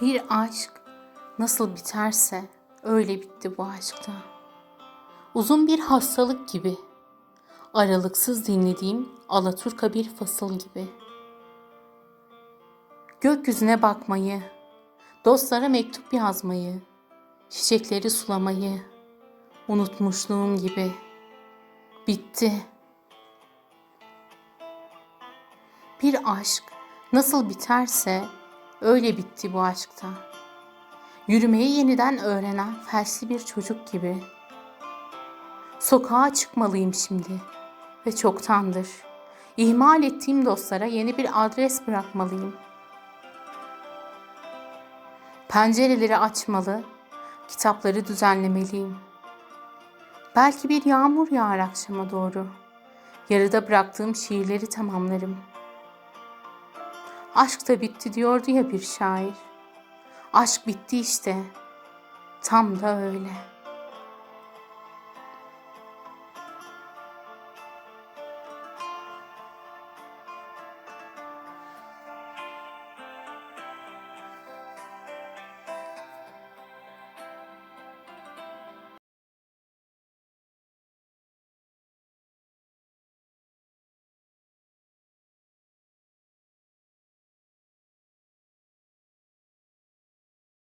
Bir aşk nasıl biterse öyle bitti bu aşkta. Uzun bir hastalık gibi. Aralıksız dinlediğim Alaturka bir fasıl gibi. Gökyüzüne bakmayı, dostlara mektup yazmayı, çiçekleri sulamayı unutmuşluğum gibi. Bitti. Bir aşk nasıl biterse öyle bitti bu aşkta. Yürümeyi yeniden öğrenen felçli bir çocuk gibi. Sokağa çıkmalıyım şimdi ve çoktandır. İhmal ettiğim dostlara yeni bir adres bırakmalıyım. Pencereleri açmalı, kitapları düzenlemeliyim. Belki bir yağmur yağar akşama doğru. Yarıda bıraktığım şiirleri tamamlarım. Aşk da bitti diyordu ya bir şair. Aşk bitti işte. Tam da öyle.''